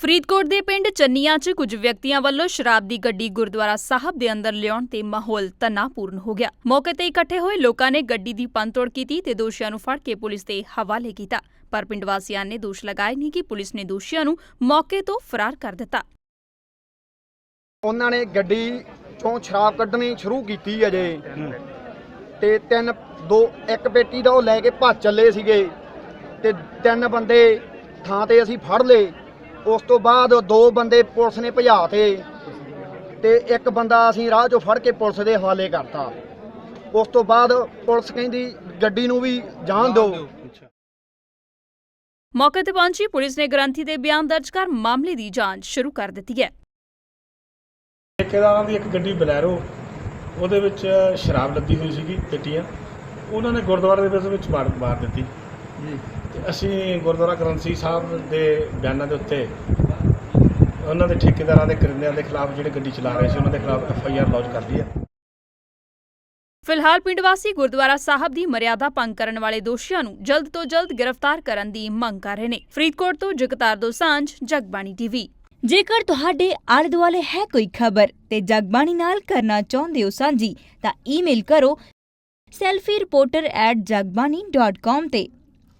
ਫਰੀਦਕੋਟ ਦੇ ਪਿੰਡ ਚੰਨੀਆਂ 'ਚ ਕੁਝ ਵਿਅਕਤੀਆਂ ਵੱਲੋਂ ਸ਼ਰਾਬ ਦੀ ਗੱਡੀ ਗੁਰਦੁਆਰਾ ਸਾਹਿਬ ਦੇ ਅੰਦਰ ਲਿਆਉਣ ਤੇ ਮਾਹੌਲ ਤਣਾਅਪੂਰਨ ਹੋ ਗਿਆ। ਮੌਕੇ ਤੇ ਇਕੱਠੇ ਹੋਏ ਲੋਕਾਂ ਨੇ ਗੱਡੀ ਦੀ ਪੰਤੋੜ ਕੀਤੀ ਤੇ ਦੋਸ਼ੀਆਂ ਨੂੰ ਫੜ ਕੇ ਪੁਲਿਸ ਦੇ ਹਵਾਲੇ ਕੀਤਾ। ਪਰ ਪਿੰਡ ਵਾਸੀਆਂ ਨੇ ਦੋਸ਼ ਲਗਾਏ ਨਹੀਂ ਕਿ ਪੁਲਿਸ ਨੇ ਦੋਸ਼ੀਆਂ ਨੂੰ ਮੌਕੇ ਤੋਂ ਫਰਾਰ ਕਰ ਦਿੱਤਾ। ਉਹਨਾਂ ਨੇ ਗੱਡੀ ਚੋਂ ਸ਼ਰਾਬ ਕੱਢਣੀ ਸ਼ੁਰੂ ਕੀਤੀ ਅਜੇ। ਤੇ ਤਿੰਨ, ਦੋ, ਇੱਕ ਪੇਟੀ ਦਾ ਉਹ ਲੈ ਕੇ ਭੱਜ ਚੱਲੇ ਸੀਗੇ। ਤੇ ਤਿੰਨ ਬੰਦੇ ਥਾਂ ਤੇ ਅਸੀਂ ਫੜ ਲਏ। ਉਸ ਤੋਂ ਬਾਅਦ ਦੋ ਬੰਦੇ ਪੁਲਿਸ ਨੇ ਭਜਾਤੇ ਤੇ ਇੱਕ ਬੰਦਾ ਅਸੀਂ ਰਾਹ 'ਚੋਂ ਫੜ ਕੇ ਪੁਲਿਸ ਦੇ ਹਵਾਲੇ ਕਰਤਾ। ਉਸ ਤੋਂ ਬਾਅਦ ਪੁਲਿਸ ਕਹਿੰਦੀ ਗੱਡੀ ਨੂੰ ਵੀ ਜਾਣ ਦਿਓ। ਮੌਕੇ ਤੇ ਪਹੁੰਚੀ ਪੁਲਿਸ ਨੇ ਗ੍ਰੰਥੀ ਦੇ ਬਿਆਨ ਦਰਜ ਕਰ ਮਾਮਲੇ ਦੀ ਜਾਂਚ ਸ਼ੁਰੂ ਕਰ ਦਿੱਤੀ ਹੈ। ਠੇਕੇਦਾਰਾਂ ਦੀ ਇੱਕ ਗੱਡੀ ਬਲੈਰੋ ਉਹਦੇ ਵਿੱਚ ਸ਼ਰਾਬ ਲੱਦੀ ਹੋਈ ਸੀਗੀ ਪੇਟੀਆਂ। ਉਹਨਾਂ ਨੇ ਗੁਰਦੁਆਰੇ ਦੇ ਵਿੱਚ ਮਾਰ ਮਾਰ ਦਿੱਤੀ। ਤੇ ਅਸੀਂ ਗੁਰਦੁਆਰਾ ਗ੍ਰੰਥੀ ਸਾਹਿਬ ਦੇ ਬਿਆਨਾਂ ਦੇ ਉੱਤੇ ਉਹਨਾਂ ਦੇ ਠੇਕੇਦਾਰਾਂ ਦੇ ਕਰਿੰਦਿਆਂ ਦੇ ਖਿਲਾਫ ਜਿਹੜੇ ਗੱਡੀ ਚਲਾ ਰਹੇ ਸੀ ਉਹਨਾਂ ਦੇ ਖਿਲਾਫ ਐਫ ਆਈ ਆਰ ਲੌਂਚ ਕਰ ਲਈ ਹੈ। ਫਿਲਹਾਲ ਪਿੰਡ ਵਾਸੀ ਗੁਰਦੁਆਰਾ ਸਾਹਿਬ ਦੀ ਮਰਿਆਦਾ ਭੰਗ ਕਰਨ ਵਾਲੇ ਦੋਸ਼ੀਆਂ ਨੂੰ ਜਲਦ ਤੋਂ ਜਲਦ ਗ੍ਰਿਫਤਾਰ ਕਰਨ ਦੀ ਮੰਗ ਕਰ ਰਹੇ ਨੇ। ਫਰੀਦਕੋਟ ਤੋਂ ਜਗਤਾਰ ਦੋਸਾਂਝ ਜਗਬਾਣੀ ਟੀਵੀ। ਜੇਕਰ ਤੁਹਾਡੇ ਆਲੇ ਦੁਆਲੇ ਹੈ ਕੋਈ ਖਬਰ ਤੇ ਜਗਬਾਣੀ ਨਾਲ ਕਰਨਾ ਚਾਹੁੰਦੇ ਹੋ ਸਾਂਝੀ ਤਾਂ ਈਮੇਲ ਕਰੋ selfie reporter@jagbani.com ਤੇ।